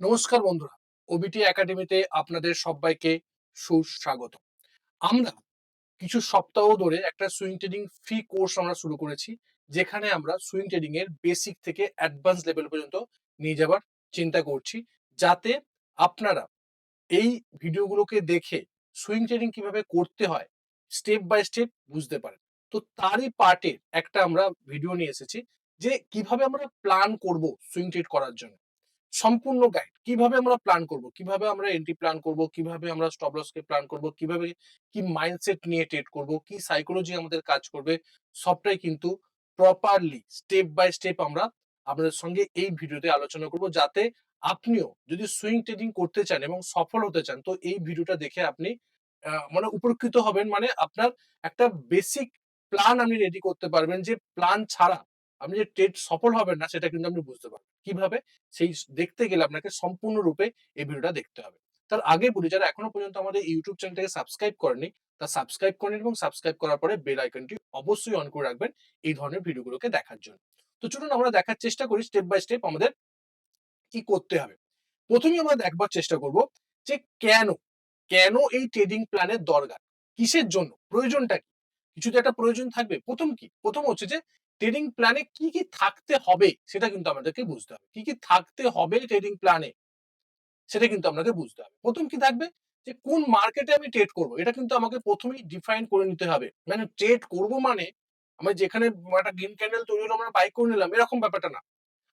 নমস্কার বন্ধুরা ওবিটি একাডেমিতে আপনাদের সবাইকে সুস্বাগত। আমরা কিছু সপ্তাহ ধরে একটা সুইং ট্রেডিং ফ্রি কোর্স আমরা শুরু করেছি, যেখানে আমরা সুইং ট্রেডিং এর বেসিক থেকে অ্যাডভান্স লেভেল পর্যন্ত নিয়ে যাবার চিন্তা করছি, যাতে আপনারা এই ভিডিওগুলোকে দেখে সুইং ট্রেডিং কীভাবে করতে হয় স্টেপ বাই স্টেপ বুঝতে পারেন। তো তারই পার্টের একটা আমরা ভিডিও নিয়ে এসেছি, যে কীভাবে আমরা প্ল্যান করব সুইং ট্রেড করার জন্য। সম্পূর্ণ গাইড কীভাবে আমরা প্ল্যান করব? কীভাবে আমরা এন্ট্রি প্ল্যান করব? কীভাবে আমরা স্টপ লসকে প্ল্যান করব? কীভাবে কি মাইন্ডসেট নিয়ে ট্রেড করব? কি সাইকোলজি আমাদের কাজ করবে? সবটাই কিন্তু প্রপারলি স্টেপ বাই স্টেপ আমরা আপনাদের সঙ্গে এই ভিডিওতে আলোচনা করব যাতে আপনিও যদি সুইং ট্রেডিং করতে চান এবং সফল হতে চান, তো এই ভিডিওটা দেখে আপনি মানে উপকৃত হবেন। মানে আপনার একটা বেসিক প্ল্যান আপনি রেডি করতে পারবেন যে প্ল্যান ছাড়া আপনি যে ট্রেড সফল হবেন না, সেটা কিন্তু আপনি বুঝতে পারবেন। কীভাবে? সেই দেখতে গেলে আপনাকে সম্পূর্ণরূপে এই ভিডিওটা দেখতে হবে। তার আগে বলি, যারা এখনও পর্যন্ত আমাদের ইউটিউব চ্যানেলটাকে সাবস্ক্রাইব করেনি তা সাবস্ক্রাইব করেন এবং সাবস্ক্রাইব করার পরে বেল আইকনটি অবশ্যই অন করে রাখবেন এই ধরনের ভিডিওগুলোকে দেখার জন্য। তো চলুন আমরা দেখার চেষ্টা করি স্টেপ বাই স্টেপ আমাদের কি করতে হবে। প্রথমেই আমরা দেখবার চেষ্টা করব যে কেন কেন এই ট্রেডিং প্ল্যানের দরকার? কিসের জন্য? প্রয়োজনটা কি? কিছু তো একটা প্রয়োজন থাকবে। প্রথম কি? প্রথম হচ্ছে যে ট্রেডিং প্ল্যানে কি কি থাকতে হবে সেটা কিন্তু আমাদেরকে বুঝতে হবে। কি কি থাকতে হবে ট্রেডিং প্ল্যানে সেটা কিন্তু আপনাকে বুঝতে হবে। প্রথম কি থাকবে? যে, কোন মার্কেটে আমি ট্রেড করব? এটা কিন্তু আমাকে প্রথমেই ডিফাইন করে নিতে হবে। মানে ট্রেড করব মানে আমি যেখানে একটা গ্রিন ক্যান্ডেল তৈরি হলো, আমরা বাই করে নিলাম, এরকম ব্যাপারটা না।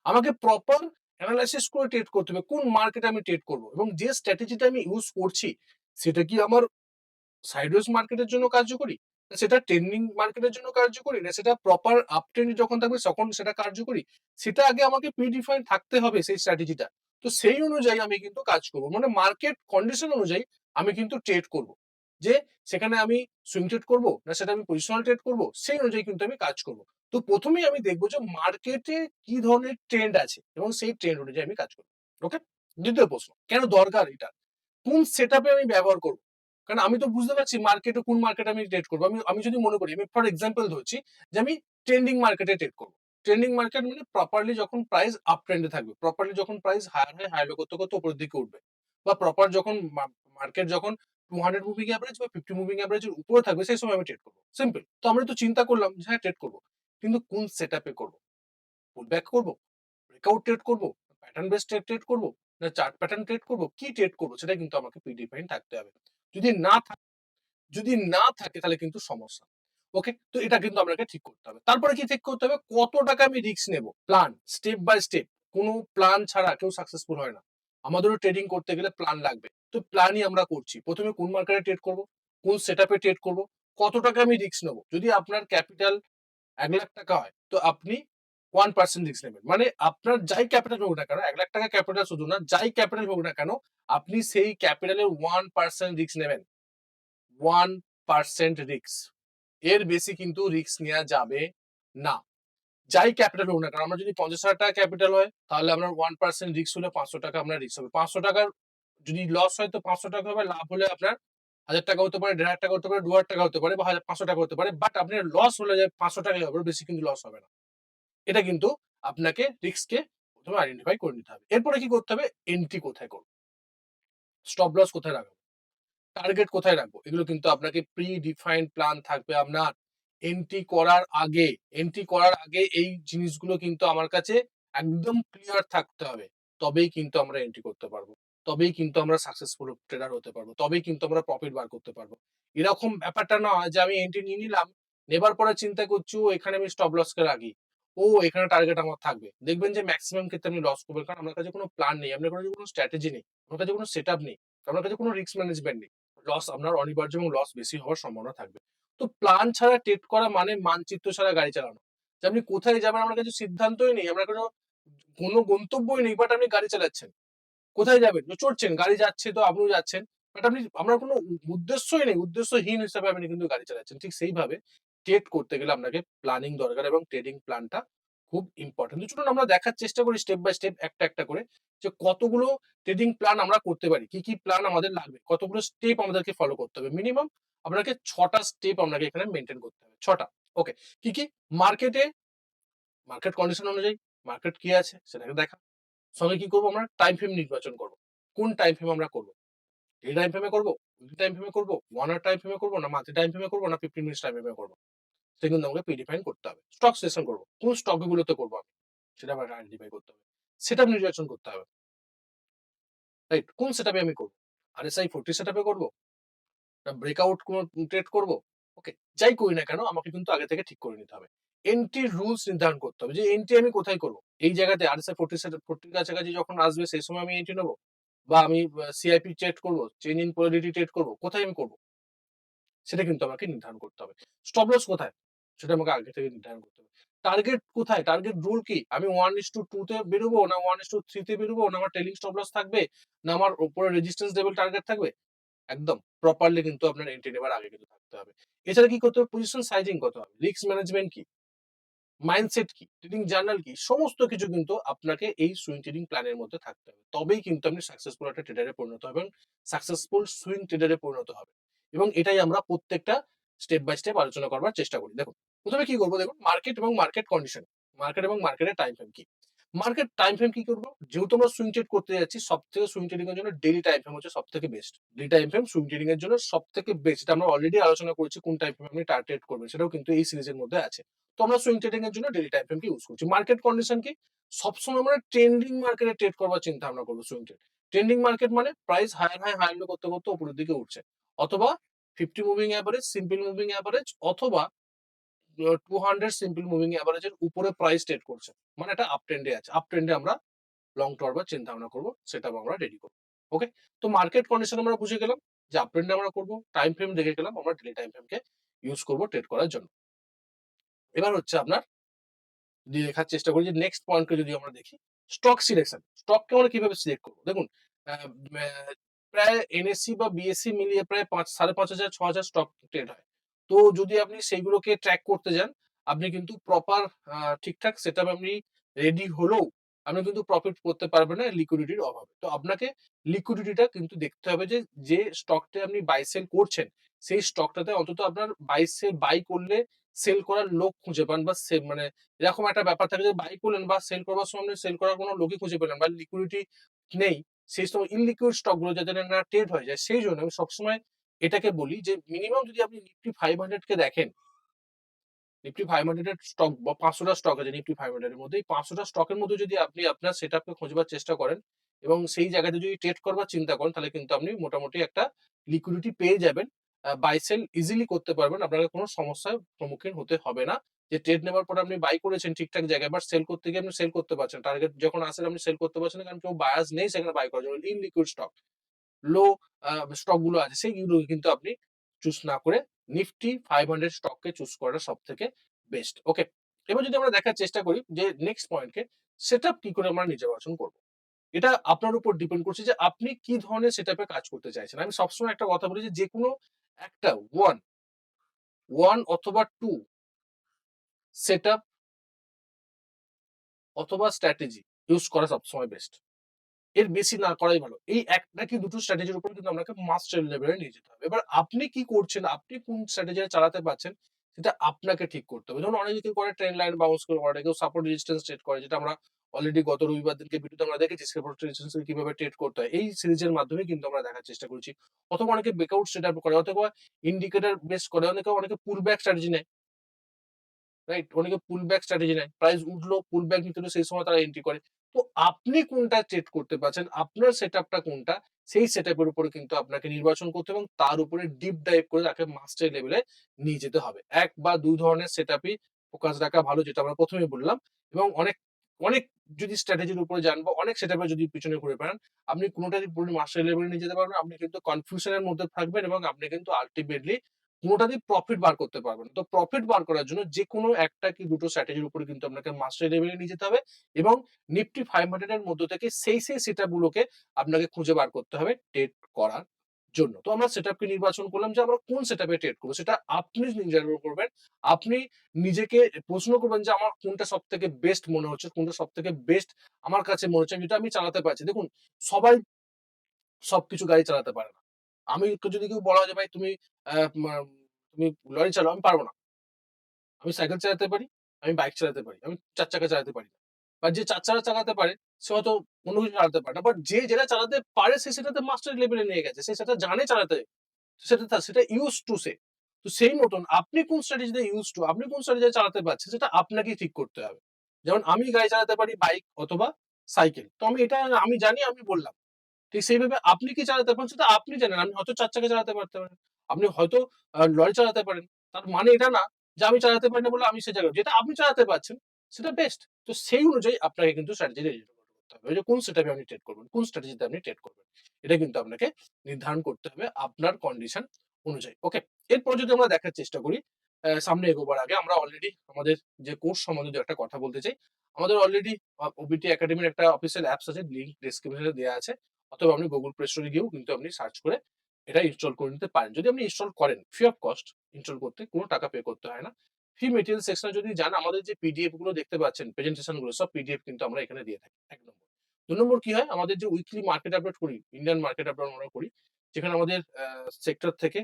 আমাকে প্রপার অ্যানালাইসিস করে ট্রেড করতে হবে, কোন মার্কেটে আমি ট্রেড করব? এবং যে স্ট্র্যাটেজিটা আমি ইউজ করছি, সেটা কি আমার সাইডওয়েজ মার্কেটের জন্য কার্যকরী? সেটা ট্রেন্ডিং মার্কেটের জন্য কার্যকরী না, সেটা প্রপার আপ ট্রেন্ড যখন থাকবে তখন সেটা কার্যকরী। সেটা আগে আমাকে প্রিডিফাইন থাকতে হবে সেই স্ট্র্যাটেজিটা তো সেই অনুযায়ী আমি কিন্তু কাজ করব। মানে মার্কেট কন্ডিশন অনুযায়ী আমি কিন্তু ট্রেড করব। যে সেখানে আমি সুইং ট্রেড করব না সেটা আমি পজিশনাল ট্রেড করব, সেই অনুযায়ী কিন্তু আমি কাজ করব। তো প্রথমেই আমি দেখব যে মার্কেটে কি ধরনের ট্রেন্ড আছে এবং সেই ট্রেন্ড অনুযায়ী আমি কাজ করব। ওকে দ্বিতীয় প্রশ্ন, কেন দরকার এটা? কোন সেট আমি ব্যবহার করব? কারণ আমি তো বুঝতে পারছি মার্কেটে কোন মার্কেটে আমি ট্রেড করব। আমি আমি যদি মনে করি, আমি ফর এক্সাম্পল ধরছি যে আমি ট্রেন্ডিং মার্কেটে ট্রেড করব। ট্রেন্ডিং মার্কেট মানে প্রপারলি যখন প্রাইস আপ ট্রেন্ডে থাকবে প্রপারলি যখন প্রাইস হায়ার হয় হায়ার করতে করতে উপরের দিকে উঠবে বা প্রপার যখন মার্কেট যখন টু হান্ড্রেড মুভিং অ্যাভারেজ বা ফিফটি মুভিং অ্যাভারেজের উপরে থাকবে, সেই সময় আমি ট্রেড করব। সিম্পল তো আমরা তো চিন্তা করলাম যে হ্যাঁ ট্রেড করব। কিন্তু কোন সেট আপে করব? পুল ব্যাক করব? ব্রেকআউট ট্রেড করব? প্যাটার্ন বেস ট্রেড ট্রেড করব? না চার্ট প্যাটার্ন ট্রেড করব? কি ট্রেড করব? সেটা কিন্তু আমাকে প্রিডিফাইন থাকতে হবে। যদি না থাকে যদি না থাকে তাহলে কিন্তু সমস্যা। ওকে তো এটা কিন্তু আপনাকে ঠিক করতে হবে। তারপরে কি ঠিক করতে হবে? কত টাকা আমি রিস্ক নেব? প্ল্যান স্টেপ বাই স্টেপ কোনো প্ল্যান ছাড়া কেউ সাকসেসফুল হয় না। আমাদেরও ট্রেডিং করতে গেলে প্ল্যান লাগবে। তো প্ল্যানই আমরা করছি। প্রথমে কোন মার্কেটে ট্রেড করব? কোন সেট আপে ট্রেড করব? কত টাকা আমি রিস্ক নেব? যদি আপনার ক্যাপিটাল এক লাখ টাকা হয়, তো আপনি ওয়ান পার্সেন্ট রিস্ক নেবেন। মানে আপনার যাই ক্যাপিটাল হোক না কেন, এক লাখ টাকা ক্যাপিটাল শুধু না, যাই ক্যাপিটাল হোক না কেন, আপনি সেই ক্যাপিটালের ওয়ান পার্সেন্ট রিস্ক নেবেন। ওয়ান পার্সেন্ট রিক্স এর বেশি কিন্তু রিক্স নেওয়া যাবে না। যাই ক্যাপিটাল হোক না আমরা যদি পঞ্চাশ হাজার টাকা ক্যাপিটাল হয়, তাহলে আপনার ওয়ান পার্সেন্ট রিক্স হলে পাঁচশো টাকা আপনার রিক্স হবে। পাঁচশো টাকার যদি লস হয় তো পাঁচশো টাকা হবে, লাভ হলে আপনার হাজার টাকা হতে পারে, দেড় হাজার টাকা হতে পারে, দু হাজার টাকা হতে পারে বা হাজার পাঁচশো টাকা হতে পারে বাট আপনার লস হলে যে পাঁচশো টাকাই হবে বেশি কিন্তু লস হবে না। এটা কিন্তু আপনাকে রিক্সকে প্রথমে আইডেন্টিফাই করে নিতে হবে। এরপরে কি করতে হবে? এন্ট্রি কোথায় করব? স্টপ লস কোথায় রাখব? টার্গেট কোথায় রাখব? এগুলো কিন্তু আপনাকে প্রি ডিফাইন্ড প্ল্যান থাকবে আপনার। এন্ট্রি করার আগে এন্ট্রি করার আগে এই জিনিসগুলো কিন্তু আমার কাছে একদম ক্লিয়ার থাকতে হবে। তবেই কিন্তু আমরা এন্ট্রি করতে পারব। তবেই কিন্তু আমরা সাকসেসফুল ট্রেডার হতে পারব। তবেই কিন্তু আমরা প্রফিট বার করতে পারব। এরকম ব্যাপারটা নয় যে আমি এন্ট্রি নিয়ে নিলাম, নেবার পরে চিন্তা করছি এখানে আমি স্টপ লসকে রাখি। ও এখানে টার্গেট আমার থাকবে। দেখবেন যে ম্যাক্সিমাম ক্ষেত্রে আপনি লস করবেন কারণ আমার কাছে কোনো প্ল্যান নেই। আপনার কাছে কোনো স্ট্র্যাটেজি নেই। আমার কাছে কোনো সেট নেই। আপনার কাছে কোনো রিস্ক ম্যানেজমেন্ট নেই। লস আপনার অনিবার্য এবং লস বেশি হওয়ার সম্ভাবনা থাকবে। তো প্ল্যান ছাড়া ট্রেড করা মানে মানচিত্র ছাড়া গাড়ি চালানো। যে আপনি কোথায় যাবেন আমার কাছে সিদ্ধান্তই নেই। আপনার কোনো কোনো গন্তব্যই নেই বাট আপনি গাড়ি চালাচ্ছেন। কোথায় যাবেন? চড়ছেন, গাড়ি যাচ্ছে তো আপনিও যাচ্ছেন। বাট আপনি, আপনার কোনো উদ্দেশ্যই নেই। উদ্দেশ্যহীন হিসাবে আপনি কিন্তু গাড়ি চালাচ্ছেন। ঠিক সেইভাবে ট্রেড করতে গেলে আপনাকে প্ল্যানিং দরকার এবং ট্রেডিং প্ল্যানটা খুব ইম্পর্টেন্ট চলুন আমরা দেখার চেষ্টা করি স্টেপ বাই স্টেপ একটা একটা করে যে কতগুলো ট্রেডিং প্ল্যান আমরা করতে পারি, কি কি প্ল্যান আমাদের লাগবে, কতগুলো স্টেপ আমাদেরকে ফলো করতে হবে। মিনিমাম আপনাকে ছটা স্টেপ আপনাকে এখানে মেনটেন করতে হবে, ছটা। ওকে কি কি? মার্কেটে মার্কেট কন্ডিশন অনুযায়ী মার্কেট কি আছে সেটাকে দেখা। সঙ্গে কি করব আমরা? টাইম ফ্রেম নির্বাচন করব। কোন টাইম ফ্রেম আমরা করব? ডে টাইম ফ্রেমে করব উইকলি টাইম ফ্রেমে করব ওয়ান আওয়ার টাইম ফ্রেমে করব, না মান্থলি টাইম ফ্রেমে করব, না ফিফটিন মিনিটস টাইম ফ্রেমে করব? সেটা কিন্তু আমাকে প্রিডিফাইন করতে হবে। স্টক সেশন করব। কোন স্টক গুলোতে করব আমি? সেটা আমাকে আইডেন্টিফাই করতে হবে। সেটা নির্বাচন করতে হবে। রাইট কোন সেটআপে আমি করব? আরএসআই ফোর্টি সেটআপে করব? ব্রেকআউট কোন ট্রেড করব? ওকে যাই করি না কেন, আমাকে কিন্তু আগে থেকে ঠিক করে নিতে হবে। রুলস নির্ধারণ করতে হবে যে এন্ট্রি আমি কোথায় করব? এই জায়গাতে R S RSI forty set ফোর্টির কাছাকাছি যখন আসবে, সেই সময় আমি এন্ট্রি নেব? বা আমি সিআইপি ট্রেড করব? চেঞ্জ ইন ট্রেড করব? কোথায় আমি করব? সেটা কিন্তু আমাকে নির্ধারণ করতে হবে। স্টপ লস কোথায়? সেটা আমাকে আগে থেকে নির্ধারণ করতে হবে। টার্গেট কোথায়? টার্গেট রুল কি? আমি ওয়ান ইস টু টু তে বেরোবো না ওয়ান ইস টু থ্রি তে বেরোবো না আমার টেলিং স্টপ লস থাকবে না আমার উপরে রেজিস্ট্যান্স লেভেল টার্গেট থাকবে? একদম প্রপারলি কিন্তু আপনার এন্ট্রি নেবার আগে কিন্তু থাকতে হবে। এছাড়া কি করতে হবে? পজিশন সাইজিং কত হবে। রিস্ক ম্যানেজমেন্ট কি? মাইন্ডসেট কি? ট্রেডিং জার্নাল কি? সমস্ত কিছু কিন্তু আপনাকে এই সুইং ট্রেডিং প্ল্যানের মধ্যে থাকতে হবে। তবেই কিন্তু আপনি সাকসেসফুল একটা ট্রেডারে পরিণত হবেন। সাকসেসফুল সুইং ট্রেডারে পরিণত হবে এবং এটাই আমরা প্রত্যেকটা স্টেপ বাই স্টেপ আলোচনা করবার চেষ্টা করি। দেখুন, প্রথমে কি করব দেখুন মার্কেট এবং মার্কেট কন্ডিশন মার্কেট এবং মার্কেটের টাইম ফ্রেম কি? মার্কেট টাইম ফ্রেম কি করব? যেহেতু আমরা সুইং ট্রেড করতে যাচ্ছি সব থেকে সুইং ট্রেডিং এর জন্য ডেলি টাইম ফ্রেম হচ্ছে সব থেকে best daily time frame swing trading এর জন্য সব থেকে বেস্ট এটা আমরা অলরেডি আলোচনা করেছি কোন টাইম ফ্রেম আপনি টার্গেট করবেন, সেটাও কিন্তু এই সিরিজের মধ্যে আছে। তো আমরা সুইং ট্রেডিং এর জন্য ডেলি টাইম ফ্রেম কি ইউজ করছি। মার্কেট কন্ডিশন কি? সবসময় আমরা ট্রেন্ডিং মার্কেটে ট্রেড করবার চিন্তা ভাবনা করব সুইং ট্রেড ট্রেন্ডিং মার্কেট মানে price high high high low করতে করতে উপরের দিকে উঠছে। অথবা fifty moving average simple moving average অথবা টু হান্ড্রেড সিম্পল মুভিং অ্যাভারেজের উপরে প্রাইস ট্রেড করছে। মানে এটা আপ ট্রেন্ডে আছে। আপ ট্রেন্ডে আমরা লং টার্মের চিন্তা ভাবনা করব, সেটা আমরা রেডি করব। ওকে তো মার্কেট কন্ডিশন আমরা বুঝে গেলাম যে আপ ট্রেন্ডে আমরা করব টাইম ফ্রেম দেখে গেলাম আমরা ডেলি টাইম ফ্রেমকে ইউজ করব ট্রেড করার জন্য। এবার হচ্ছে আপনার দেখার চেষ্টা করি যে নেক্সট পয়েন্টকে যদি আমরা দেখি স্টক সিলেকশন স্টককে আমরা কীভাবে সিলেক্ট করব? দেখুন প্রায় এনএসসি বা বিএসসি মিলিয়ে প্রায় পাঁচ, সাড়ে পাঁচ হাজার, ছ হাজার স্টক ট্রেড হয়। তো যদি আপনি সেইগুলোকে ট্র্যাক করতে যান, আপনি কিন্তু প্রপার ঠিকঠাক সেট আপনি রেডি হলেও আপনি কিন্তু প্রফিট করতে পারবেন না লিকুইডিটির অভাবে। তো আপনাকে লিকুইডিটিটা কিন্তু দেখতে হবে যে যে স্টকটা আপনি বাই সেল করছেন, সেই স্টকটাতে অন্তত আপনার বাই সেল বাই করলে সেল করার লোক খুঁজে পান বা সেল মানে এরকম একটা ব্যাপার থাকে যে বাই করলেন বা সেল করবার সময় সেল করার কোনো লোকই খুঁজে পেলেন বা লিকুইডিটি নেই। সেই সময় ইনলিকুইড স্টকগুলো যাতে না ট্রেড হয়ে যায়, সেই জন্য আমি সবসময় এটাকে বলি যে মিনিমাম যদি আপনি নিফটি ফাইভ হান্ড্রেড কে দেখেন নিফটি ফাইভ হান্ড্রেড এর স্টক বা পাঁচশোটা স্টক আছে নিফটি ফাইভ হান্ড্রেড এর মধ্যে, এই পাঁচশোটা স্টকের মধ্যে যদি আপনি আপনার সেট আপকে খোঁজবার চেষ্টা করেন এবং সেই জায়গাতে যদি ট্রেড করবার চিন্তা করেন, তাহলে কিন্তু আপনি মোটামুটি একটা লিকুইডিটি পেয়ে যাবেন। বাই সেল ইজিলি করতে পারবেন আপনাকে কোনো সমস্যার সম্মুখীন হতে হবে না। যে ট্রেড নেওয়ার পর আপনি বাই করেছেন ঠিকঠাক জায়গায় বাট সেল করতে গিয়ে আপনি সেল করতে পারছেন। টার্গেট যখন আসে আপনি সেল করতে পারছেন কারণ কেউ বায়াস নেই, সেখানে বাই করার জন্য ইন লিকুইড স্টক লো স্টকগুলো আছে সেইগুলো কিন্তু আপনি চুজ না করে নিফটি ফাইভ হান্ড্রেড স্টককে চুজ করাটা সব থেকে বেস্ট ওকে এবার যদি আমরা দেখার চেষ্টা করি যে নেক্সট পয়েন্টকে সেট আপ কি করে আমরা নির্বাচন করব? এটা আপনার উপর ডিপেন্ড করছে যে আপনি কি ধরনের সেট কাজ করতে চাইছেন। আমি সবসময় একটা কথা বলি যে কোনো একটা ওয়ান ওয়ান অথবা টু সেট অথবা স্ট্র্যাটেজি ইউজ করা সবসময় বেস্ট এর বেশি না করাই ভালো। এই একটা কি দুটো স্ট্র্যাটেজির উপর কিন্তু আপনাকে মাস্টার লেভেলে নিয়ে যেতে হবে। এবার আপনি কি করছেন, আপনি কোন স্ট্র্যাটেজি চালাতে পারছেন, সেটা আপনাকে ঠিক করতে হবে। যেমন অনেকে করে ট্রেন লাইন বাউন্স করে করে কেউ সাপোর্ট রেজিস্ট্যান্স ট্রেড করে, যেটা আমরা অলরেডি গত রবিবার দিনকে ভিডিওতে আমরা দেখেছি সাপোর্ট রেজিস্ট্যান্স কীভাবে ট্রেড করতে হয়। এই সিরিজের মাধ্যমে কিন্তু আমরা দেখার চেষ্টা করছি। অথবা অনেকে ব্রেকআউট সেট আপ করে, অথবা ইন্ডিকেটর বেস করে, অনেকে অনেকে পুল ব্যাক স্ট্র্যাটেজি নেয়। রাইট অনেকে পুল ব্যাক স্ট্র্যাটেজি নেয়। প্রাইস উঠল পুল ব্যাক নিতে সেই সময় তারা এন্ট্রি করে। তো আপনি কোনটা ট্রেড করতে পারছেন, আপনার সেট কোনটা, সেই সেট আপের উপরে কিন্তু আপনাকে নির্বাচন করতে এবং তার উপরে ডিপ ডাইভ করে তাকে মাস্টার লেভেলে নিয়ে যেতে হবে। এক বা দুই ধরনের সেট আপই ফোকাস রাখা ভালো, যেটা আমরা প্রথমে বললাম। এবং অনেক অনেক যদি স্ট্র্যাটেজির উপরে জানব অনেক সেট যদি পিছনে ঘুরে পারেন আপনি কোনোটা যদি পুরো মাস্টার লেভেলে নিয়ে যেতে পারবেন। আপনি কিন্তু কনফিউশনের মধ্যে থাকবেন এবং আপনি কিন্তু আলটিমেটলি কোনোটা দিয়ে প্রফিট বার করতে পারবেন তো প্রফিট বার করার জন্য যে কোনো একটা কি দুটো স্ট্র্যাটেজির উপরে কিন্তু আপনাকে মাস্টার লেভেলে নিয়ে যেতে হবে এবং নিফটি ফাইভ হান্ড্রেড এর মধ্য থেকে সেই সেই সেট গুলোকে আপনাকে খুঁজে বার করতে হবে ট্রেড করার জন্য। তো আমরা সেট আপকে নির্বাচন করলাম যে আমরা কোন সেট আপে ট্রেড করব, সেটা আপনি নির্ধারণ করবেন। আপনি নিজেকে প্রশ্ন করবেন যে আমার কোনটা সব থেকে বেস্ট মনে হচ্ছে, কোনটা সব থেকে বেস্ট আমার কাছে মনে হচ্ছে, যেটা আমি চালাতে পারছি। দেখুন, সবাই সবকিছু গাড়ি চালাতে পারে না। আমি যদি কেউ বলা যে, ভাই তুমি তুমি লরি চালাও, আমি পারব না। আমি সাইকেল চালাতে পারি, আমি বাইক চালাতে পারি, আমি চার চাকা চালাতে পারি বা যে চার চাকা চালাতে পারে, সে হয়তো অন্য কিছু চালাতে পারে না। বাট যে যেটা চালাতে পারে, সে সেটাতে মাস্টার লেভেলে নিয়ে গেছে। সে সেটা জানে চালাতে, সেটা সেটা ইউজ টু সে। তো সেই মতন আপনি কোন স্ট্র্যাটেজিতে ইউজ টু আপনি কোন স্ট্র্যাটেজি চালাতে পারছেন, সেটা আপনাকেই ঠিক করতে হবে। যেমন আমি গাড়ি চালাতে পারি, বাইক অথবা সাইকেল। তো আমি এটা আমি জানি, আমি বললাম। ঠিক সেইভাবে আপনি কি চালাতে পারেন সেটা আপনি জানেন। আমি হয়তো চার চাকা চালাতে পারতে পারেন আপনি হয়তো লরি চালাতে পারেন। তার মানে এটা না যে আমি চালাতে পারি না বলে আমি সে জায়গায় যেটা আপনি চালাতে পারছেন, সেটা বেস্ট তো সেই অনুযায়ী আপনাকে কিন্তু স্ট্র্যাটেজি করতে হবে। যে কোন সেটাপে আপনি ট্রেড করবেন, কোন স্ট্র্যাটেজিতে আপনি ট্রেড করবেন, এটা কিন্তু আপনাকে নির্ধারণ করতে হবে আপনার কন্ডিশন অনুযায়ী। ওকে এরপর যদি আমরা দেখার চেষ্টা করি সামনে এগোবার আগে আমরা অলরেডি আমাদের যে কোর্স সম্বন্ধে একটা কথা বলতে চাই। আমাদের অলরেডি ওবিটি একাডেমির একটা অফিসিয়াল অ্যাপস আছে লিঙ্ক ডেসক্রিপশনে দেওয়া আছে। অথবা আপনি গুগল প্লে স্টোরে গিয়েও কিন্তু আপনি সার্চ করে এটা ইনস্টল করে নিতে পারেন। যদি আপনি ইনস্টল করেন ফ্রি অফ কস্ট ইনস্টল করতে কোনো টাকা পে করতে হয় না। ফ্রি মেটেরিয়াল সেকশনে যদি যান, আমাদের যে পিডিএফগুলো দেখতে পাচ্ছেন প্রেজেন্টেশনগুলো, সব পিডিএফ কিন্তু আমরা এখানে দিয়ে থাকি। এক নম্বর। দু নম্বর কি হয়? আমাদের যে উইকলি মার্কেট আপডেট করি ইন্ডিয়ান মার্কেট আপডেট আমরা করি, যেখানে আমাদের সেক্টর থেকে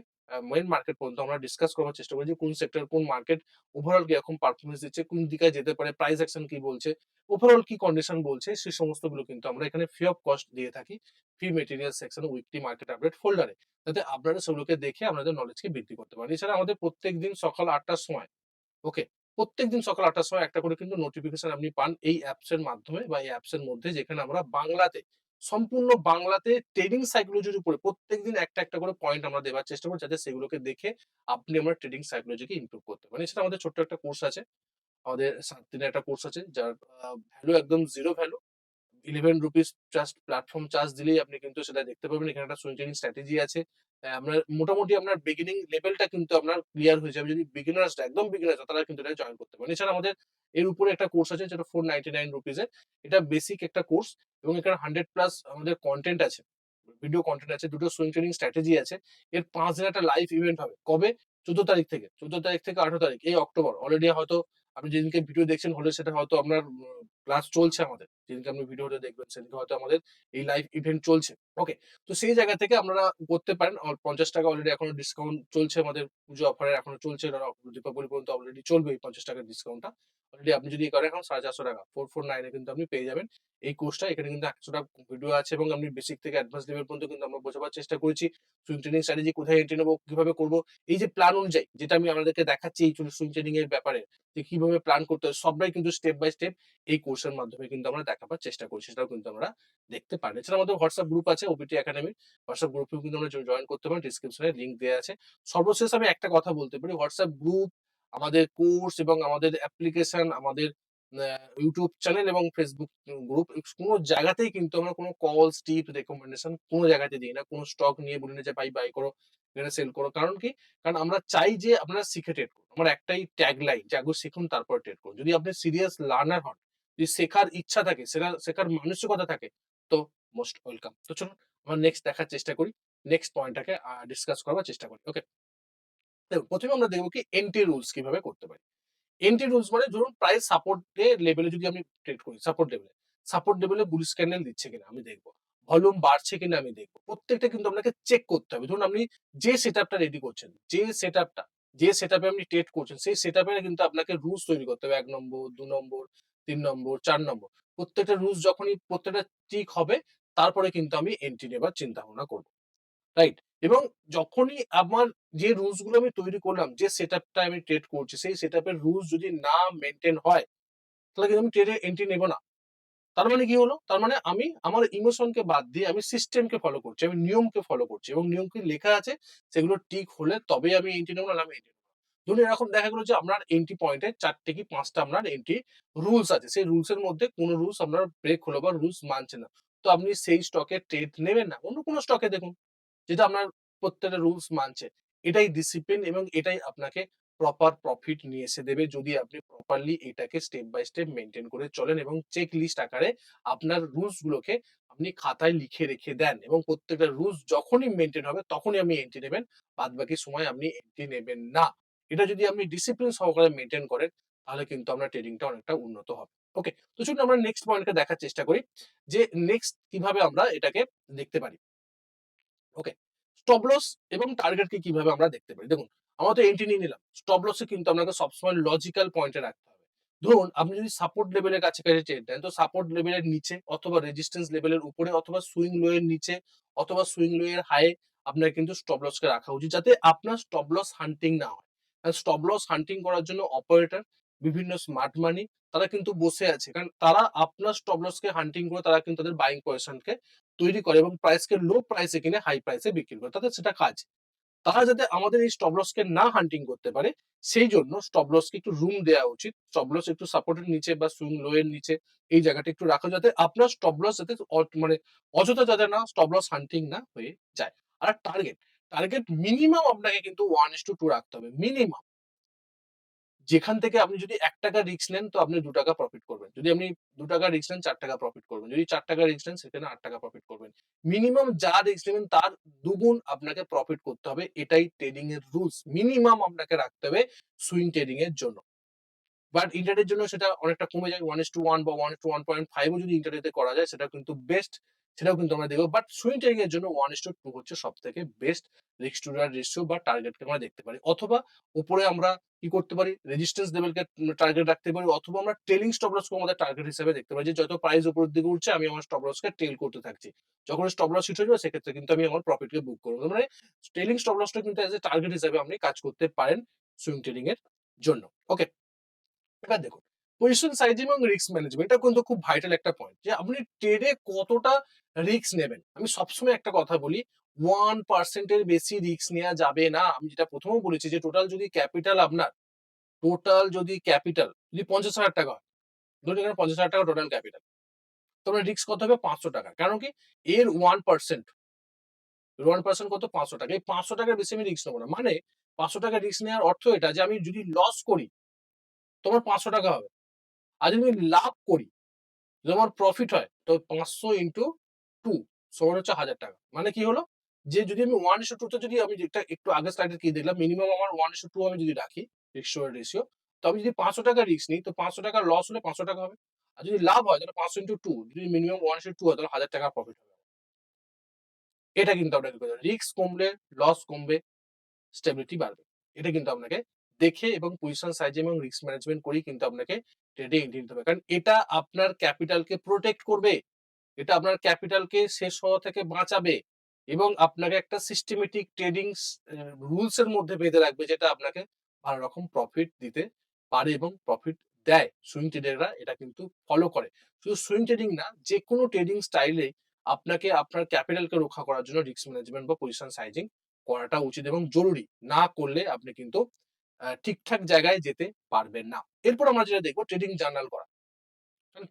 মেইন মার্কেট পর্যন্ত আমরা ডিসকাস করার চেষ্টা করি যে কোন সেক্টর কোন মার্কেট ওভারঅল কীরকম পারফরমেন্স দিচ্ছে, কোন দিকে যেতে পারে প্রাইস অ্যাকশন কি বলছে ওভারঅল কি কন্ডিশন বলছে সেই সমস্তগুলো কিন্তু আমরা এখানে ফ্রি অফ কস্ট দিয়ে থাকি free material section weekly market update ফোল্ডারে যাতে আপনারা সেগুলোকে দেখে আপনাদের নলেজকে বৃদ্ধি করতে পারেন। এছাড়া আমাদের প্রত্যেক দিন সকাল আটটার সময় ওকে প্রত্যেক দিন সকাল আটটার সময় একটা করে কিন্তু নোটিফিকেশন আপনি পান এই অ্যাপস এর মাধ্যমে বা এই অ্যাপস এর মধ্যে যেখানে আমরা বাংলাতে সম্পূর্ণ বাংলাতে ট্রেডিং সাইকোলজির উপরে প্রত্যেকদিন একটা একটা করে পয়েন্ট আমরা দেওয়ার চেষ্টা করি যাতে সেগুলোকে দেখে আপনি আমরা ট্রেডিং সাইকোলজিকে ইমপ্রুভ করতে পারেন এছাড়া আমাদের ছোট্ট একটা কোর্স আছে, আমাদের সাত দিনের একটা কোর্স আছে, যার ভ্যালু একদম zero value eleven rupees just platform charge দিলেই আপনি কিন্তু সেটা দেখতে পাবেন। এখানে একটা সুইং ট্রেনিং স্ট্র্যাটেজি আছে। আপনার মোটামুটি আপনার বিগিনিং লেভেলটা কিন্তু আপনার ক্লিয়ার হয়ে যাবে। যদি বিগিনার্স একদম বিগিনার্স তারা কিন্তু এটা জয়েন করতে পারেন। এছাড়া আমাদের এর উপরে একটা কোর্স আছে, যেটা ফোর নাইনটি নাইন রুপিসের এটা বেসিক একটা কোর্স এবং এখানে হান্ড্রেড প্লাস আমাদের কন্টেন্ট আছে। ভিডিও কন্টেন্ট আছে, দুটো সুইং ট্রেনিং স্ট্র্যাটেজি আছে। এর পাঁচ দিন একটা লাইভ ইভেন্ট হবে। কবে? চোদ্দ তারিখ থেকে। চোদ্দ তারিখ থেকে আঠারো তারিখ, এই অক্টোবর। অলরেডি হয়তো আপনি যেদিনকে ভিডিও দেখছেন, হলে সেটা হয়তো আপনার ক্লাস চলছে আমাদের। যেদিনকে আপনি ভিডিওটা দেখবেন, সেদিনকে হয়তো আমাদের এই লাইভ ইভেন্ট চলছে। ওকে তো সেই জায়গা থেকে আপনারা করতে পারেন। পঞ্চাশ টাকা অলরেডি এখনও ডিসকাউন্ট চলছে আমাদের পুজো অফারে এখনও চলছে। দীপাবলি পর্যন্ত অলরেডি চলবে এই পঞ্চাশ টাকার ডিসকাউন্টটা অলরেডি আপনি যদি করেন, এখন সাড়ে চারশো টাকা। ফোর ফোর নাইনে কিন্তু আপনি পেয়ে যাবেন। এই কোর্সটা এখানে কিন্তু একশোটা ভিডিও আছে এবং আমি বেসিক থেকে অ্যাডভান্স লেভেল পর্যন্ত কিন্তু আমরা বোঝাবার চেষ্টা করেছি। সুইং ট্রেনিং স্ট্র্যাটেজি কোথায় এন্ট্রি নেব, কীভাবে করব, এই যে প্ল্যান অনুযায়ী, যেটা আমি আপনাদেরকে দেখাচ্ছি এই সুইং ট্রেনিং এর ব্যাপারে, যে কীভাবে প্ল্যান করতে হয়, সবটাই কিন্তু স্টেপ বাই স্টেপ এই কোর্সের মাধ্যমে কিন্তু আমরা দেখাবার চেষ্টা করছি সেটাও কিন্তু আমরা দেখতে পারি এছাড়া আমাদের হোয়াটসঅ্যাপ গ্রুপ আছে ওপিটি একাডেমি হোয়াটসঅ্যাপ গ্রুপেও কিন্তু আমরা জয়েন করতে পারেন ডিসক্রিপশনে লিঙ্ক দেওয়া আছে। সর্বশেষ আমি একটা কথা বলতে পারি হোয়াটসঅ্যাপ গ্রুপ আমাদের কোর্স এবং আমাদের অ্যাপ্লিকেশন আমাদের ইউটিউব চ্যানেল এবং ফেসবুক গ্রুপ কোনো জায়গাতেই কিন্তু আমরা কোনো কলস টিপ রেকমেন্ডেশন কোনো জায়গাতে দিই না। কোনো স্টক নিয়ে বলি না যে, ভাই বাই করো সেল করো। কারণ কি? কারণ আমরা চাই যে, আপনারা শিখে ট্রেড করুন। আমার একটাই ট্যাগ লাইন যে আগে শিখুন, তারপর ট্রেড করুন। যদি আপনি সিরিয়াস লার্নার হন, যদি শেখার ইচ্ছা থাকে, সেটা, শেখার মানসিকতা থাকে, তো মোস্ট ওয়েলকাম তো চলুন, আমরা নেক্সট দেখার চেষ্টা করি। নেক্সট পয়েন্টটাকে ডিসকাস করার চেষ্টা করি। ওকে দেখুন, প্রথমে আমরা দেখব কি এন্টি রুলস কীভাবে করতে পারি। এন্টি রুলস মানে ধরুন প্রাইস সাপোর্টের লেভেলে যদি আমি ট্রেড করি সাপোর্ট লেভেলে সাপোর্ট লেভেলে বুলিশ ক্যান্ডেল দিচ্ছে কিনা আমি দেখব। ভলিউম বাড়ছে কিনা আমি দেখব। প্রত্যেকটা কিন্তু আপনাকে চেক করতে হবে। ধরুন আপনি যে সেট রেডি করছেন, যে সেট যে সেট আপে আপনি ট্রেড করছেন, সেই সেট কিন্তু আপনাকে রুলস তৈরি করতে হবে। এক নম্বর, দু নম্বর, তিন নম্বর, চার নম্বর। প্রত্যেকটা রুলস যখনই প্রত্যেকটা ঠিক হবে, তারপরে কিন্তু আমি এন্ট্রি নেবার চিন্তা ভাবনা করব। রাইট এবং যখনই আমার যে রুলসগুলো আমি তৈরি করলাম, যে সেট আপটা আমি ট্রেড করছি, সেই সেট আপের রুলস যদি না মেনটেন হয়, তাহলে কিন্তু আমি ট্রেডে এন্ট্রি নেব না। তার মানে কি হলো? তার মানে আমি আমার ইমোশনকে বাদ দিয়ে আমি সিস্টেমকে ফলো করছি, আমি নিয়মকে ফলো করছি এবং নিয়ম কি লেখা আছে, সেগুলো ঠিক হলে তবে আমি এন্ট্রি নেব না আমি এন্ট্রি। ধরুন এরকম দেখা গেলো যে আপনার এন্ট্রি পয়েন্টে চারটে কি পাঁচটা আপনার এন্ট্রি রুলস আছে, সেই রুলস এর মধ্যে কোনো রুলস আপনার ব্রেক হলো বা রুলস মানছে না। তো আপনি সেই স্টকে ট্রেড নেবেন না, অন্য কোনো স্টকে দেখুন। যেটা আপনার প্রত্যেকটা রুলস মানছে। এটাই ডিসিপ্লিন এবং এটাই আপনাকে প্রপার প্রফিট নিয়ে এসে দেবে যদি আপনি প্রপারলি এটাকে স্টেপ বাই স্টেপ মেনটেন করে চলেন এবং চেক লিস্ট আকারে আপনার রুলস গুলোকে আপনি খাতায় লিখে রেখে দেন এবং প্রত্যেকটা রুলস যখনই মেনটেন হবে তখনই আপনি এন্ট্রি নেবেন বাদ বাকি সময় আপনি এন্ট্রি নেবেন না। এটা যদি আপনি ডিসিপ্লিন সহকারে মেনটেন করেন, তাহলে কিন্তু আপনার ট্রেডিংটা অনেকটা উন্নত হবে। ওকে তো চলুন আমরা নেক্সট পয়েন্টকে দেখার চেষ্টা করি যে নেক্সট কীভাবে আমরা এটাকে দেখতে পারি। ওকে স্টপ লস এবং টার্গেটকে কীভাবে আমরা দেখতে পারি? দেখুন, আমরা তো এন্ট্রি নিয়ে নিলাম। স্টপ লসে কিন্তু আপনাকে সবসময় লজিক্যাল পয়েন্টে রাখতে হবে। ধরুন, আপনি যদি সাপোর্ট লেভেলের কাছাকাছি ট্রেড দেন, তো সাপোর্ট লেভেলের নিচে অথবা রেজিস্ট্যান্স লেভেলের উপরে অথবা সুইং লো এর নিচে অথবা সুইং লো এর হাইয়ে আপনার কিন্তু স্টপ লসকে রাখা উচিত যাতে আপনার স্টপ লস হান্টিং না হয়। স্টপ লস হান্টিং করার জন্য অপারেটর বিভিন্ন স্মার্ট মানি তারা কিন্তু বসে আছে। কারণ তারা আপনার স্টপ লসকে হান্টিং করে তারা কিন্তু তাদের বাইং পজিশনকে তৈরি করে এবং প্রাইসকে লো প্রাইসে কিনে হাই প্রাইসে বিক্রি করে। তাদের সেটা কাজ। তারা যাতে আমাদের এই স্টপ লসকে না হান্টিং করতে পারে, সেই জন্য স্টপ লসকে একটু রুম দেওয়া উচিত। স্টপ লস একটু সাপোর্টের নিচে বা সুইং লো এর নিচে এই জায়গাটা একটু রাখা যাতে আপনার স্টপ লস যাতে মানে অযথা যাতে না স্টপ লস হান্টিং না হয়ে যায়। আর টার্গেট টার্গেট মিনিমাম আপনাকে কিন্তু ওয়ান ইস টু টু রাখতে হবে। মিনিমাম যেখান থেকে আপনি যদি এক টাকা রিক্স নেন, তো আপনি দু টাকা প্রফিট করবেন। যদি আপনি দু টাকা রিক্স নেন, চার টাকা প্রফিট করবেন। যদি চার টাকা রিক্স নেন, সেখানে আট টাকা প্রফিট করবেন। মিনিমাম যা রিক্স নেবেন, তার দুগুণ আপনাকে প্রফিট করতে হবে। এটাই ট্রেডিং এর রুলস মিনিমাম আপনাকে রাখতে হবে সুইং ট্রেডিং এর জন্য। বাট ইন্টারনেটের জন্য সেটা অনেকটা কমে যায় ওয়ান ইস টু ওয়ান বা ওয়ান টু ওয়ান পয়েন্ট ফাইভও যদি ইন্টারনেটে করা যায় সেটা কিন্তু বেস্ট সেটাও কিন্তু আমরা দেখব। বাট সুইং ট্রেডিং এর জন্য ওয়ান ইস টু টু হচ্ছে সব থেকে বেস্ট রিস্ক টু রেশিও বা টার্গেটকে আমরা দেখতে পারি। অথবা উপরে আমরা কি করতে পারি? রেজিস্ট্যান্স লেভেলকে টার্গেট রাখতে পারি, অথবা আমরা ট্রেলিং স্টপ লসকে আমাদের টার্গেট হিসেবে দেখতে পারি। যে যত প্রাইস উপরের দিকে উঠছে, আমি আমার স্টপ লসকে টেল করতে থাকছি। যখন স্টপ লস হিট হয়ে যাবে, সেক্ষেত্রে কিন্তু আমি আমার প্রফিটকে বুক করব। মানে ট্রেলিং স্টপ লসটা কিন্তু এজ এ টার্গেট হিসেবে আপনি কাজ করতে পারেন সুইং ট্রেডিং এর জন্য। ওকে এবার দেখুন পজিশন সাইজিং এবং রিস্ক ম্যানেজমেন্ট এটা কিন্তু খুব ভাইটাল একটা পয়েন্ট যে আপনি ট্রেডে কতটা রিস্ক নেবেন। আমি সবসময় একটা কথা বলি ওয়ান পার্সেন্টের বেশি রিস্ক নেওয়া যাবে না। আমি যেটা প্রথমেও বলেছি যে টোটাল যদি ক্যাপিটাল আপনার টোটাল যদি ক্যাপিটাল যদি পঞ্চাশ হাজার টাকা হয়, ধরুন এখানে পঞ্চাশ হাজার টাকা টোটাল ক্যাপিটাল তোমার রিস্ক কত হবে? পাঁচশো টাকা। কারণ কি? এর ওয়ান পার্সেন্ট ওয়ান পার্সেন্ট কত? পাঁচশো টাকা। এই পাঁচশো টাকার বেশি আমি রিস্ক নেব না। মানে পাঁচশো টাকা রিস্ক নেওয়ার অর্থ এটা যে আমি যদি লস করি তোমার পাঁচশো টাকা হবে। আর যদি আমি লাভ করি, যদি আমার প্রফিট হয়, তো পাঁচশো ইন্টু টু সমান হচ্ছে হাজার টাকা। মানে কি হলো? যে যদি আমি ওয়ান ইস্যু টুতে যদি আমি যেটা একটু আগে স্লাইডে কি দেখলাম মিনিমাম আমার ওয়ান ইস্যু টু আমি যদি রাখি রিক্সো রেশিও তো আমি যদি পাঁচশো টাকা রিস্ক নিই, তো পাঁচশো টাকা লস হলে পাঁচশো টাকা হবে। আর যদি লাভ হয়, তাহলে পাঁচশো ইন্টু টু যদি মিনিমাম ওয়ান ইস্যু টু হয়, তাহলে হাজার টাকা প্রফিট হবে। এটা কিন্তু আপনাকে রিস্ক কমলে লস কমবে স্টেবিলিটি বাড়বে। এটা কিন্তু আপনাকে দেখে এবং পজিশন সাইজ এবং রিস্ক ম্যানেজমেন্ট করেই কিন্তু আপনাকে ট্রেডে এন্ট্রি নিতে হবে কারণ এটা আপনার ক্যাপিটালকে প্রোটেক্ট করবে, এটা আপনার ক্যাপিটালকে শেষ হওয়া থেকে বাঁচাবে এবং আপনাকে একটা সিস্টেমেটিক ট্রেডিং রুলস এর মধ্যে বেঁধে রাখবে যেটা আপনাকে ভালো রকম প্রফিট দিতে পারে এবং প্রফিট দেয়। সুইং ট্রেডাররা এটা কিন্তু ফলো করে। শুধু সুইং ট্রেডিং না, যে কোনো ট্রেডিং স্টাইলে আপনাকে আপনার ক্যাপিটালকে রক্ষা করার জন্য রিস্ক ম্যানেজমেন্ট বা পজিশন সাইজিং করাটা উচিত এবং জরুরি। না করলে আপনি কিন্তু ঠিকঠাক জায়গায় যেতে পারবেন না। এরপর আমরা যেটা দেখব ট্রেডিং জার্নাল করা।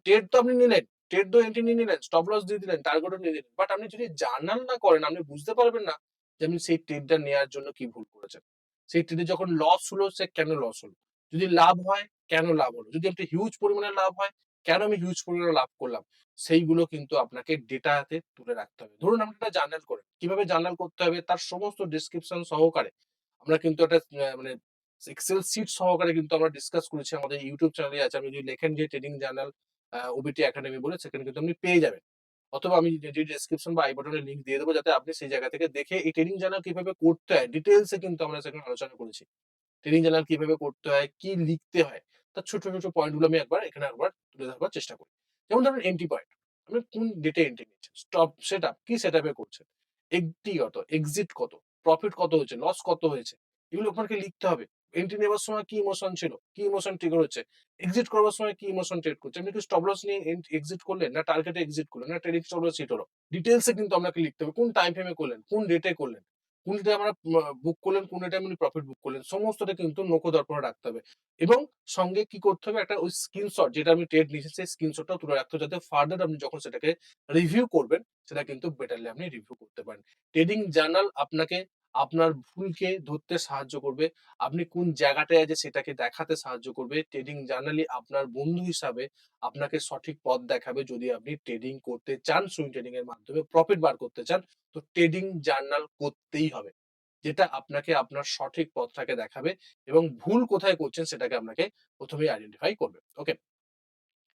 ট্রেড তো আপনি নিলেন ট্রেড তো এন্ট্রি নিয়ে নিলেন স্টপ লস দিয়ে দিলেন টার্গেটও নিয়ে দিলেন বাট আপনি যদি জার্নাল না করেন, আপনি বুঝতে পারবেন না যে আপনি সেই ট্রেডটা নেওয়ার জন্য কি ভুল করেছেন। সেই ট্রেডে যখন লস হলো, সে কেন লস হলো? যদি লাভ হয়, কেন লাভ হলো? যদি একটা হিউজ পরিমাণে লাভ হয়, কেন আমি হিউজ পরিমাণে লাভ করলাম? সেইগুলো কিন্তু আপনাকে ডেটাতে তুলে রাখতে হবে। ধরুন আপনি একটা জার্নাল করেন। কীভাবে জার্নাল করতে হবে? তার সমস্ত ডিসক্রিপশন সহকারে আমরা কিন্তু একটা মানে এক্সেল সিট সহকারে কিন্তু আমরা ডিসকাস করেছি। আমাদের ইউটিউব চ্যানেলে আছে। আপনি যদি লেখেন যে ট্রেডিং জার্নাল ওবিটি একাডেমি বলে, সেখানে কিন্তু আপনি পেয়ে যাবেন। অথবা আমি যে ডেসক্রিপশন বা আই বাটনে লিংক দিয়ে দেবো, যাতে আপনি সেই জায়গা থেকে দেখে এই ট্রেনিং জার্নাল কীভাবে করতে হয়। ডিটেলসে কিন্তু আমরা সেখানে আলোচনা করেছি। ট্রেনিং জার্নাল কীভাবে করতে হয়, কি লিখতে হয়, তার ছোট ছোট পয়েন্টগুলো আমি একবার, এখানে একবার তুলে ধরবার চেষ্টা করি। যেমন ধরুন এন্ট্রি পয়েন্ট আপনি কোন ডেটে এন্ট্রি নিচ্ছেন? স্টপ সেট আপ কি সেট আপে করছেন? এন্ট্রি কত? এক্সিট কত? প্রফিট কত হয়েছে? লস কত হয়েছে? এগুলো আপনাকে লিখতে হবে। এন্ট্রি নেওয়ার সময় কি ইমোশন ছিল? কি ইমোশন ট্রিগার হচ্ছে এক্সিট করবার সময় কি ইমোশন ট্রেড করছে? আপনি কি স্টপ লস নিয়ে এক্সিট করলেন না টার্গেটে এক্সিট করলেন না ট্রেডিং স্টপ লস হিট হলো? ডিটেলসে কিন্তু আপনাকে লিখতে হবে, কোন টাইম ফ্রেমে করলেন, কোন ডেটে করলেন, কোন ডেটে আমরা বুক করলেন, কোন ডেটে আপনি প্রফিট বুক করলেন, সমস্তটা কিন্তু নৌকো দর্পণে রাখতে হবে। এবং সঙ্গে কি করতে হবে? একটা ওই স্ক্রিনশট যেটা আমি ট্রেড নিয়েছি সেই স্ক্রিনশটটাও তুলে রাখতে হবে, যাতে ফার্দার আপনি যখন সেটাকে রিভিউ করবেন, সেটা কিন্তু বেটারলি আপনি রিভিউ করতে পারেন। ট্রেডিং জার্নাল আপনাকে আপনার ভুলকে ধরতে সাহায্য করবে। আপনি কোন জায়গাটায় আছে সেটাকে দেখাতে সাহায্য করবে। ট্রেডিং জার্নালি আপনার বন্ধু হিসাবে আপনাকে সঠিক পথ দেখাবে। যদি আপনি ট্রেডিং করতে চান সুইং ট্রেডিং এর মাধ্যমে প্রফিট বার করতে চান, তো ট্রেডিং জার্নাল করতেই হবে। যেটা আপনাকে আপনার সঠিক পথটাকে দেখাবে এবং ভুল কোথায় করছেন সেটাকে আপনাকে প্রথমেই আইডেন্টিফাই করবে। ওকে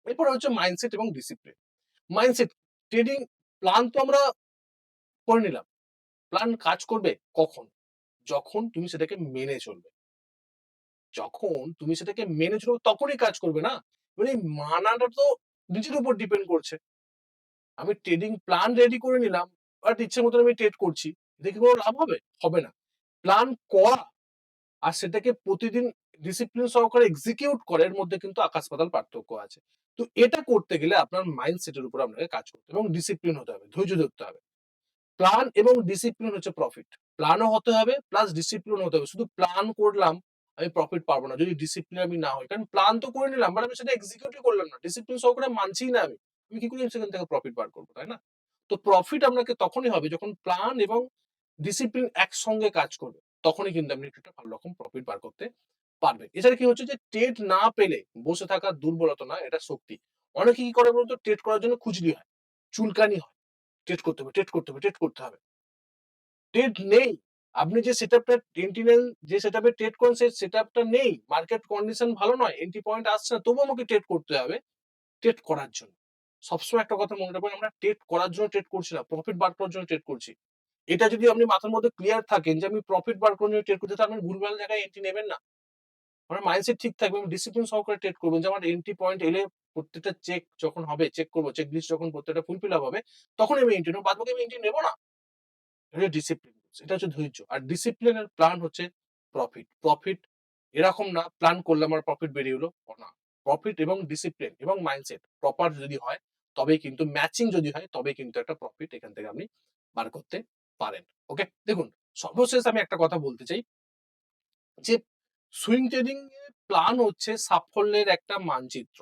এরপর হচ্ছে মাইন্ডসেট এবং ডিসিপ্লিন মাইন্ডসেট ট্রেডিং প্ল্যান তো আমরা করে নিলাম। প্ল্যান কাজ করবে কখন? যখন তুমি সেটাকে মেনে চলবে। যখন তুমি সেটাকে মেনে চলবে তখনই কাজ করবে না? মানে মানাটা তো নিজের উপর ডিপেন্ড করছে। আমি ট্রেডিং প্ল্যান রেডি করে নিলাম বাট ইচ্ছে মতন আমি ট্রেড করছি, দেখে কোনো লাভ হবে? হবে না। প্ল্যান করা আর সেটাকে প্রতিদিন ডিসিপ্লিন সহকারে এক্সিকিউট করার মধ্যে কিন্তু আকাশ পাতাল পার্থক্য আছে। তো এটা করতে গেলে আপনার মাইন্ড সেটের উপর আপনাকে কাজ করতে হবে এবং ডিসিপ্লিন হতে হবে, ধৈর্য ধরতে হবে। প্ল্যান এবং ডিসিপ্লিন হচ্ছে প্রফিট। প্ল্যানও হতে হবে, প্লাস ডিসিপ্লিন হতে হবে। শুধু প্ল্যান করলাম, আমি প্রফিট পারব না। যদি ডিসিপ্লিন আমি না হই, কারণ প্ল্যান তো করে নিলাম বাট আমি সেটা এক্সিকিউটই করলাম না। ডিসিপ্লিন সহকারে মানছি না আমি। আমি কি করে সেখান থেকে প্রফিট বার করব, তাই না? তো প্রফিট আপনাকে তখনই হবে যখন প্ল্যান এবং ডিসিপ্লিন একসঙ্গে কাজ করবে। তখনই কিন্তু আপনি একটা ভালো রকম প্রফিট বার করতে পারবেন। এছাড়া কি হচ্ছে যে ট্রেড না পেলে, বসে থাকা দুর্বলতা না, এটা শক্তি। অনেকে কি করে বলতো ট্রেড করার জন্য খুজলি হয়, চুলকানি হয়। ট্রেড করতে হবে ট্রেড করতে হবে ট্রেড করতে হবে। ট্রেড নেই। আপনি যে সেটআপটা এন্টিনেল যে সেটআপে ট্রেড করেন, সেই সেটআপটা নেই। মার্কেট কন্ডিশন ভালো নয় এন্ট্রি পয়েন্ট আসছে না, তবুও আমাকে ট্রেড করতে হবে ট্রেড করার জন্য। সবসময় একটা কথা মনে রাখবেন, আমরা ট্রেড করার জন্য ট্রেড করছি না প্রফিট বার করার জন্য ট্রেড করছি। এটা যদি আপনি মাথার মধ্যে ক্লিয়ার থাকেন যে আমি প্রফিট বার করার জন্য ট্রেড করতে তাহলে আপনি ভুলভাল জায়গায় এন্ট্রি নেবেন না। আমার মাইন্ডসেট ঠিক থাকবে আমি ডিসিপ্লিন সহকারে ট্রেড করবেন যে আমার এন্ট্রি পয়েন্ট এলে প্রত্যেকটা চেক যখন হবে চেক করব চেক লিস্ট যখন প্রত্যেকটা ফুলফিল আপ হবে, তখন আমি এন্ট্রি নেব বাদ বাকি আমি এন্ট্রি নেব না। এটা ডিসিপ্লিন এটা হচ্ছে ধৈর্য। আর ডিসিপ্লিনের প্ল্যান হচ্ছে প্রফিট প্রফিট এরকম না প্ল্যান করলে আমার প্রফিট বেরিয়ে হলো না। প্রফিট এবং ডিসিপ্লিন এবং মাইন্ডসেট প্রপার যদি হয়, তবেই কিন্তু ম্যাচিং যদি হয় তবে কিন্তু একটা প্রফিট এখান থেকে আপনি বার করতে পারেন। ওকে দেখুন, সর্বশেষ আমি একটা কথা বলতে চাই যে সুইং ট্রেডিং প্ল্যান হচ্ছে সাফল্যের একটা মানচিত্র।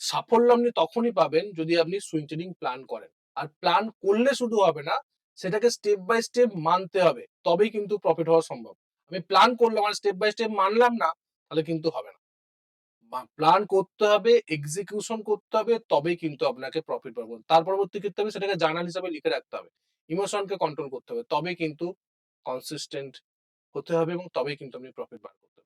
সাফল্য আপনি তখনই পাবেন যদি আপনি সুইং ট্রেডিং প্ল্যান করেন। আর প্ল্যান করলে শুধু হবে না, সেটাকে স্টেপ বাই স্টেপ মানতে হবে, তবেই কিন্তু প্রফিট হওয়া সম্ভব। আমি প্ল্যান করলাম, আর স্টেপ বাই স্টেপ মানলাম না, তাহলে কিন্তু হবে না। প্ল্যান করতে হবে এক্সিকিউশন করতে হবে, তবেই কিন্তু আপনাকে প্রফিট পাবো। তার পরবর্তী ক্ষেত্রে হবে সেটাকে জার্নাল হিসাবে লিখে রাখতে হবে। ইমোশনকে কন্ট্রোল করতে হবে, তবেই কিন্তু কনসিস্টেন্ট হতে হবে এবং তবেই কিন্তু আপনি প্রফিট বার করতে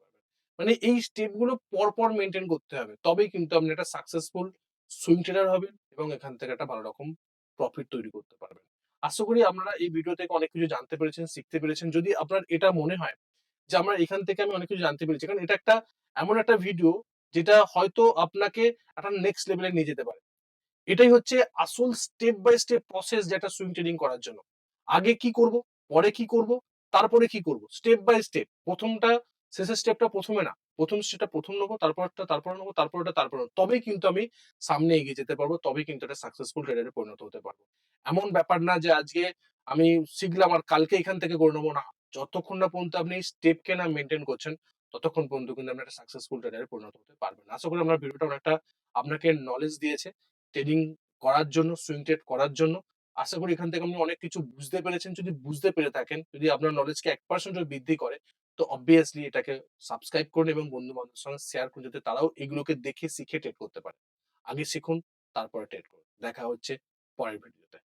মানে এই স্টেপগুলো পরপর মেনটেন করতে হবে। তবেই কিন্তু আপনি একটা সাকসেসফুল সুইং ট্রেডার হবেন এবং এখান থেকে একটা ভালো রকম প্রফিট তৈরি করতে পারবেন। আশা করি আপনারা এই ভিডিও থেকে অনেক কিছু জানতে পেরেছেন, শিখতে পেরেছেন। যদি আপনার এটা মনে হয় যে আমরা এখান থেকে আমি অনেক কিছু জানতে পেরেছি, কারণ এটা একটা এমন একটা ভিডিও যেটা হয়তো আপনাকে একটা নেক্সট লেভেলে নিয়ে যেতে পারে। এটাই হচ্ছে আসল স্টেপ বাই স্টেপ প্রসেস যেটা সুইং ট্রেডিং করার জন্য। আগে কি করব, পরে কি করব, তারপরে কি করব? স্টেপ বাই স্টেপ প্রথমটা শেষের স্টেপটা প্রথমে না। প্রথম স্টেপটা প্রথম নেব তারপরটা তারপর নেব তারপরটা তারপর তবেই কিন্তু আমি সামনে এগিয়ে যেতে পারব, তবেই কিন্তু একটা সাকসেসফুল ট্রেডারে পরিণত হতে পারব। এমন ব্যাপার না যে আজকে আমি শিখলাম আর কালকে এখান থেকে করে নেব না। যতক্ষণ না পর্যন্ত আপনি স্টেপকে না মেনটেন করছেন, ততক্ষণ পর্যন্ত কিন্তু আপনি একটা সাকসেসফুল ট্রেডারে পরিণত হতে পারবেন। আশা করি আমার ভিডিওটা অনেকটা আপনাকে নলেজ দিয়েছে। ট্রেডিং করার জন্য সুইং ট্রেড করার জন্য। আশা করি এখান থেকে আপনি অনেক কিছু বুঝতে পেরেছেন। যদি বুঝতে পেরে থাকেন, যদি আপনার নলেজকে এক পার্সেন্ট বৃদ্ধি করে তো অবভিয়াসলি এটাকে সাবস্ক্রাইব করুন এবং বন্ধু বান্ধবের সঙ্গে শেয়ার করুন যাতে তারাও এগুলোকে দেখে শিখে ট্রেড করতে পারে। আগে শিখুন, তারপরে ট্রেড করুন। দেখা হচ্ছে পরের ভিডিওতে